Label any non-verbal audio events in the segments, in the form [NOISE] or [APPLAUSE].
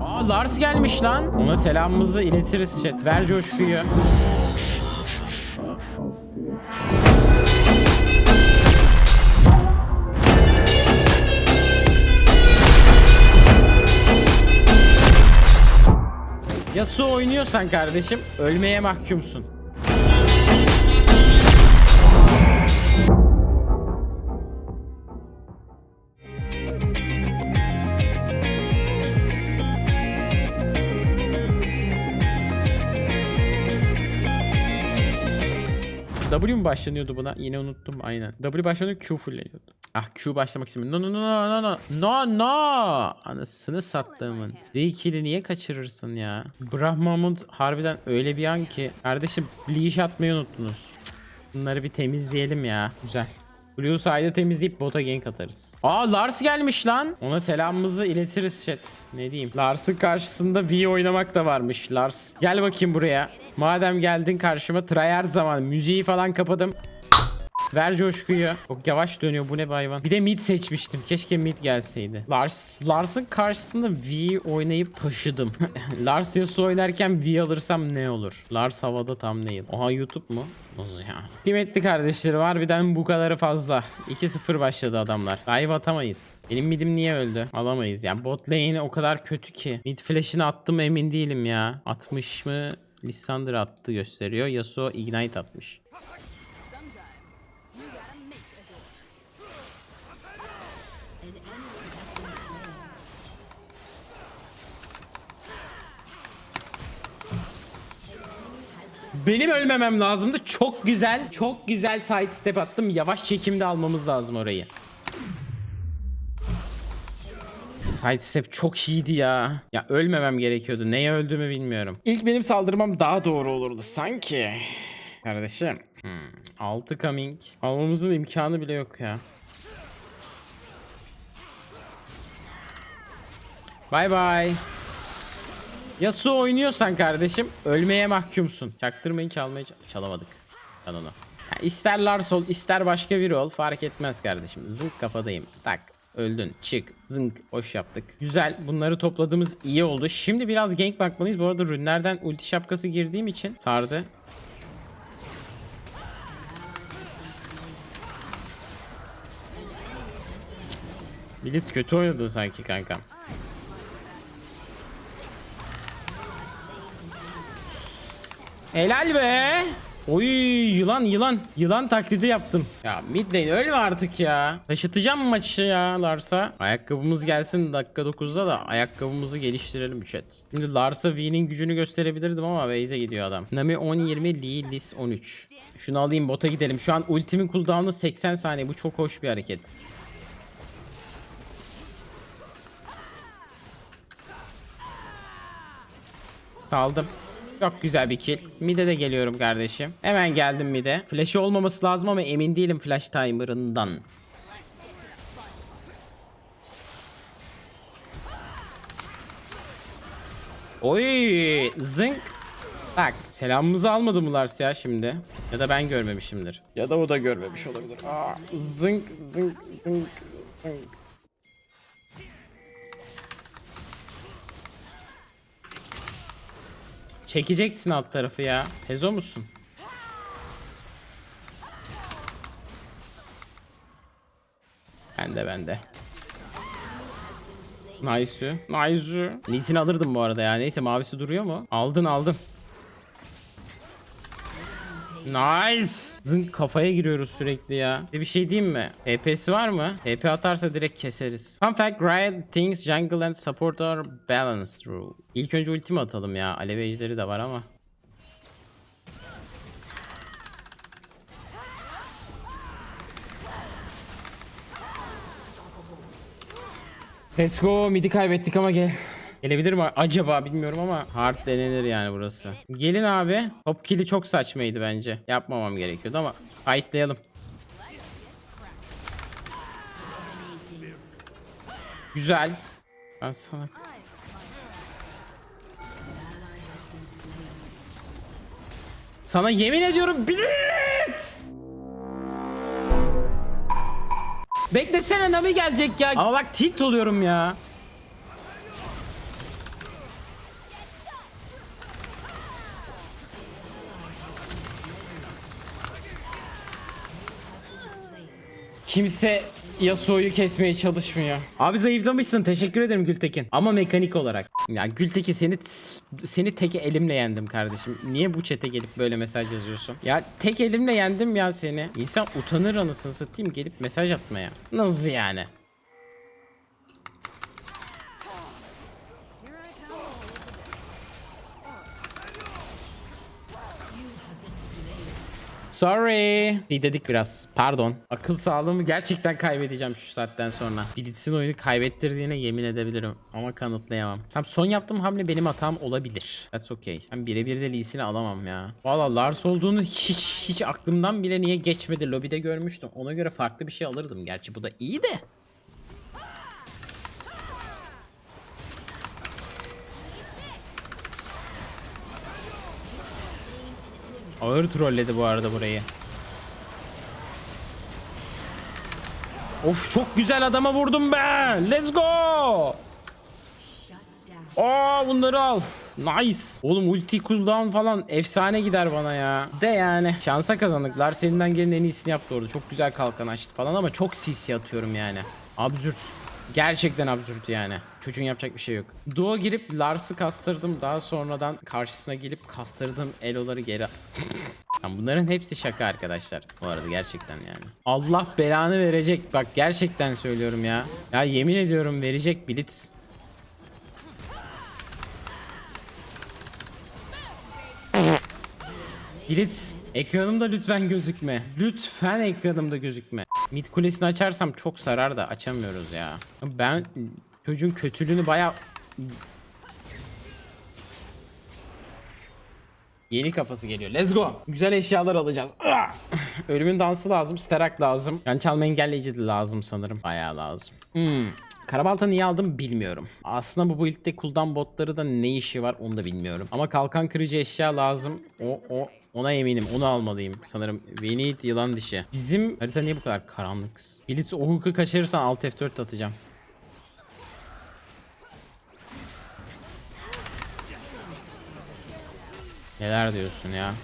Aa Lars gelmiş lan. Ona selamımızı iletiriz chat. Ver coşkuyu. Yasuo oynuyorsan kardeşim ölmeye mahkumsun. W mu başlanıyordu buna? Yine unuttum aynen. W başlanıyor Q fulleniyordu. Ah Q başlamak istemiyorum. No no no no no no. No. Anasını sattığımın. Rikili niye kaçırırsın ya? Brahmamut harbiden öyle bir an ki. Kardeşim leash atmayı unuttunuz. Bunları bir temizleyelim ya. Güzel. Blue side'ı temizleyip bota gank atarız. Aa Lars gelmiş lan. Ona selamımızı iletiriz chat. Ne diyeyim. Lars'ın karşısında V oynamak da varmış. Lars gel bakayım buraya. Madem geldin karşıma tryhard zaman müziği falan kapadım. Ver coşkuyu. Çok yavaş dönüyor bu ne bu hayvan. Bir de mid seçmiştim. Keşke mid gelseydi. Lars Lars'ın karşısında V oynayıp taşıdım. [LAUGHS] Lars Yasuo oynarken V alırsam ne olur? Lars havada tam değil. Oha YouTube mu? Ya. Kıymetli kardeşlerim harbiden bu kadarı fazla. 2-0 başladı adamlar. Dive atamayız. Benim midim niye öldü? Alamayız. Yani bot lane o kadar kötü ki. Mid flash'ını attım emin değilim ya. Atmış mı? Lissander attı gösteriyor. Yasuo ignite atmış. Benim ölmemem lazımdı. Çok güzel, çok güzel side step attım. Yavaş çekimde almamız lazım orayı. Side step çok iyiydi ya. Ya ölmemem gerekiyordu. Neye öldüğümü bilmiyorum. İlk benim saldırmam daha doğru olurdu sanki. Kardeşim. Hmm. 6 coming. Almamızın imkanı bile yok ya. Bye bye. Yasuo oynuyorsan kardeşim ölmeye mahkumsun. Çaktırmayın çalmayı ç- çalamadık. Kanonu. Ya ister Lars ol ister başka biri ol fark etmez kardeşim. Zınk kafadayım. Tak öldün çık zınk hoş yaptık. Güzel bunları topladığımız iyi oldu. Şimdi biraz gank bakmalıyız. Bu arada rünlerden ulti şapkası girdiğim için sardı. Blitz kötü oynadı sanki kankam. Helal be. Oy yılan yılan. Yılan taklidi yaptım. Ya mid lane ölme artık ya. Taşıtacağım maçı ya Lars'a. Ayakkabımız gelsin dakika 9'da da ayakkabımızı geliştirelim chat. Şimdi Lars'a V'nin gücünü gösterebilirdim ama Waze'e gidiyor adam. Nami 10-20 Lee Lis 13. Şunu alayım bota gidelim. Şu an ultimin cooldown'u 80 saniye. Bu çok hoş bir hareket. Saldım. Çok güzel bir kill. Mid'e de geliyorum kardeşim. Hemen geldim mid'e. Flash'ı olmaması lazım ama emin değilim flash timer'ından. Oy zınk. Bak selamımızı almadı mı Lars ya şimdi? Ya da ben görmemişimdir. Ya da o da görmemiş olabilir. Aa, zınk zınk zınk zınk. Çekeceksin alt tarafı ya. Pezo musun? Bende bende. Nice. Nice. Lee'sini alırdım bu arada ya. Neyse mavisi duruyor mu? Aldın aldın. Nice. Zınk kafaya giriyoruz sürekli ya. Bir şey diyeyim mi? TP'si var mı? TP atarsa direkt keseriz. Fun fact, Riot thinks jungle and support are balanced rule. İlk önce ultimi atalım ya. Alev ejderi de var ama. Let's go. Midi kaybettik ama gel. Gelebilir mi acaba bilmiyorum ama hard denenir yani burası. Gelin abi. Top kill'i çok saçmaydı bence. Yapmamam gerekiyordu ama fightlayalım. Güzel. Ben sana... Sana yemin ediyorum Blitz! Beklesene Nami gelecek ya. Ama bak tilt oluyorum ya. Kimse Yasuo'yu kesmeye çalışmıyor. Abi zayıflamışsın. Teşekkür ederim Gültekin. Ama mekanik olarak. Ya Gültekin seni seni tek elimle yendim kardeşim. Niye bu çete gelip böyle mesaj yazıyorsun? Ya tek elimle yendim ya seni. İnsan utanır anasını satayım gelip mesaj atmaya. Nasıl yani? Sorry. Bir dedik biraz. Pardon. Akıl sağlığımı gerçekten kaybedeceğim şu saatten sonra. Blitz'in oyunu kaybettirdiğine yemin edebilirim. Ama kanıtlayamam. Tam son yaptığım hamle benim hatam olabilir. That's okay. Ben birebir de Lee Sin'i alamam ya. Valla Lars olduğunu hiç hiç aklımdan bile niye geçmedi. Lobide görmüştüm. Ona göre farklı bir şey alırdım. Gerçi bu da iyi de. Ağır trolledi bu arada burayı. Of çok güzel adama vurdum ben. Let's go. Aa bunları al. Nice. Oğlum ulti cooldown falan efsane gider bana ya. De yani. Şansa kazandıklar. Seninden gelin en iyisini yaptı orada. Çok güzel kalkan açtı falan ama çok CC atıyorum yani. Absürt. Gerçekten absürt yani. Çocuğun yapacak bir şey yok. Duo girip Lars'ı kastırdım. Daha sonradan karşısına gelip kastırdım Elo'ları geri. [LAUGHS] Yani bunların hepsi şaka arkadaşlar. Bu arada gerçekten yani. Allah belanı verecek. Bak gerçekten söylüyorum ya. Ya yemin ediyorum verecek Blitz. [LAUGHS] Blitz ekranımda lütfen gözükme. Lütfen ekranımda gözükme. Mid kulesini açarsam çok sarar da açamıyoruz ya. Ben çocuğun kötülüğünü baya Yeni kafası geliyor. Let's go. Güzel eşyalar alacağız. Ah! Ölümün dansı lazım. Sterak lazım. Yani çalma engelleyici de lazım sanırım. Bayağı lazım. Hmm. Karabalta niye aldım bilmiyorum. Aslında bu build'de cooldown botları da ne işi var onu da bilmiyorum. Ama kalkan kırıcı eşya lazım. O o ona eminim. Onu almalıyım sanırım. We need yılan dişi. Bizim harita niye bu kadar karanlık? Blitz o hook'u kaçırırsan alt F4 atacağım. Neler diyorsun ya?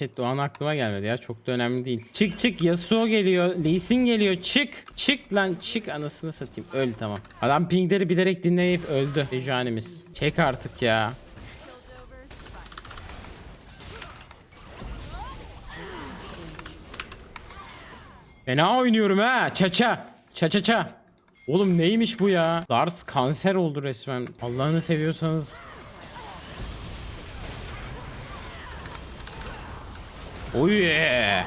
Chat o aklıma gelmedi ya çok da önemli değil. Çık çık Yasuo geliyor. Lee geliyor. Çık. Çık lan çık anasını satayım. Öl tamam. Adam pingleri bilerek dinleyip öldü. Dejanimiz. Çek artık ya. Fena oynuyorum ha. Çaça. Çaça ça. Oğlum neymiş bu ya? Lars kanser oldu resmen. Allah'ını seviyorsanız. Oy. yeah.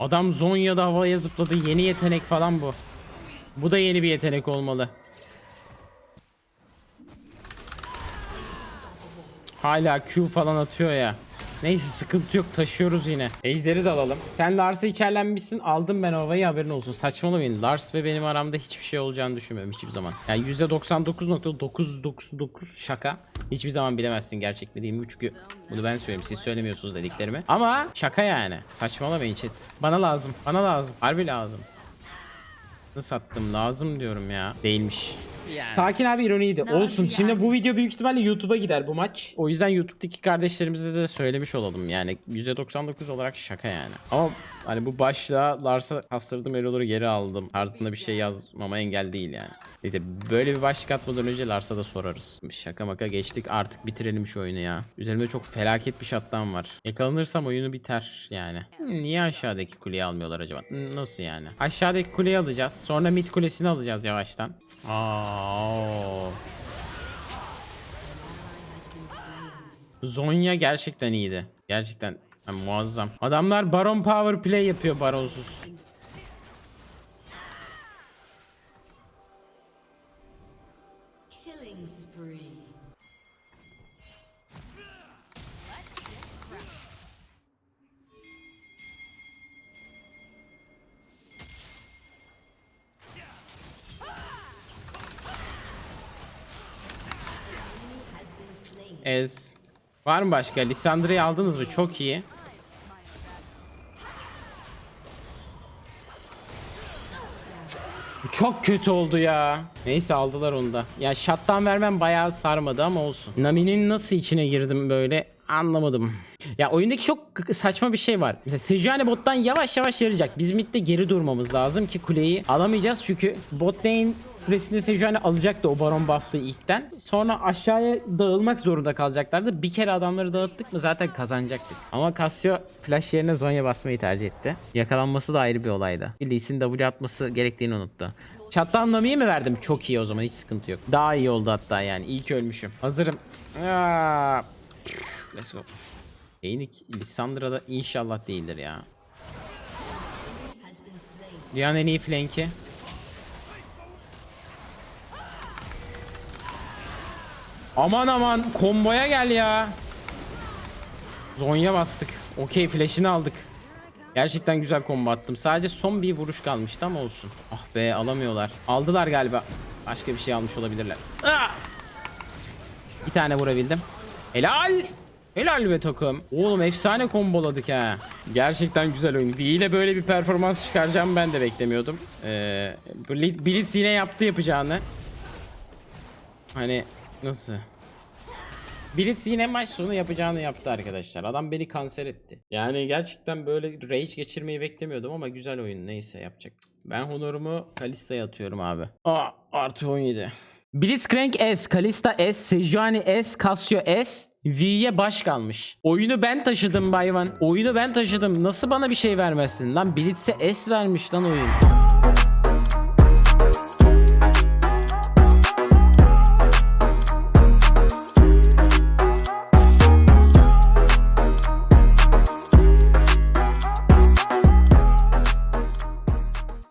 Adam Zonya'da havaya zıpladı. Yeni yetenek falan bu. Bu da yeni bir yetenek olmalı. Hala Q falan atıyor ya. Neyse sıkıntı yok taşıyoruz yine. Ejderi de alalım. Sen Lars'a içerlenmişsin aldım ben ovayı haberin olsun. Saçmalamayın. Lars ve benim aramda hiçbir şey olacağını düşünmüyorum hiçbir zaman. Yani %99.999 şaka. Hiçbir zaman bilemezsin gerçek mi değil mi? Çünkü bunu ben söyleyeyim siz söylemiyorsunuz dediklerimi. Ama şaka yani. Saçmalamayın chat. Bana lazım. Bana lazım. Harbi lazım. Nasıl sattım lazım diyorum ya. Değilmiş. Sakin abi ironiydi. Olsun. Şimdi bu video büyük ihtimalle YouTube'a gider bu maç. O yüzden YouTube'daki kardeşlerimize de söylemiş olalım. Yani %99 olarak şaka yani. Ama hani bu başla Lars'a kastırdım eloları geri aldım. Tarzında bir şey yazmama engel değil yani. Neyse böyle bir başlık atmadan önce Lars'a da sorarız. Şaka maka geçtik artık bitirelim şu oyunu ya. Üzerimde çok felaket bir shutdown var. Yakalanırsam oyunu biter yani. Niye aşağıdaki kuleyi almıyorlar acaba? Nasıl yani? Aşağıdaki kuleyi alacağız. Sonra mid kulesini alacağız yavaştan. Aa. Zonya gerçekten iyiydi. Gerçekten yani muazzam. Adamlar Baron Power Play yapıyor Baronsuz. Ez. Var mı başka? Lissandra'yı aldınız mı? Çok iyi. Bu Çok kötü oldu ya. Neyse aldılar onu da. Ya shutdown vermem bayağı sarmadı ama olsun. Nami'nin nasıl içine girdim böyle anlamadım. Ya oyundaki çok saçma bir şey var. Mesela Sejuani bottan yavaş yavaş yarayacak. Biz midde geri durmamız lazım ki kuleyi alamayacağız. Çünkü bot lane kulesinde Sejuani alacaktı o baron buff'lı ilkten. Sonra aşağıya dağılmak zorunda kalacaklardı. Bir kere adamları dağıttık mı zaten kazanacaktık. Ama Cassio flash yerine Zonya basmayı tercih etti. Yakalanması da ayrı bir olaydı. Lee Sin W atması gerektiğini unuttu. Çattan Nami'ye mi verdim? Çok iyi o zaman hiç sıkıntı yok. Daha iyi oldu hatta yani. İyi ki ölmüşüm. Hazırım. Aa, Let's go. Eynik Lissandra'da inşallah değildir ya. Dünyanın en iyi flanki. Aman aman komboya gel ya. Zonya bastık. Okey flash'ini aldık. Gerçekten güzel combo attım. Sadece son bir vuruş kalmıştı ama olsun. Ah be alamıyorlar. Aldılar galiba. Başka bir şey almış olabilirler. Ah! Bir tane vurabildim. Helal. Helal be takım. Oğlum efsane komboladık ha. Gerçekten güzel oyun. V ile böyle bir performans çıkaracağımı ben de beklemiyordum. Ee, Bli- Blitz yine yaptı yapacağını. Hani nasıl? Blitz yine maç sonu yapacağını yaptı arkadaşlar. Adam beni kanser etti. Yani gerçekten böyle rage geçirmeyi beklemiyordum ama güzel oyun. Neyse yapacak. Ben honorumu Kalista'ya atıyorum abi. Aa, artı 17. Blitzcrank S, Kalista S, Sejuani S, Cassio S, V'ye baş kalmış. Oyunu ben taşıdım Bayvan. Oyunu ben taşıdım. Nasıl bana bir şey vermezsin lan? Blitz'e S vermiş lan oyun.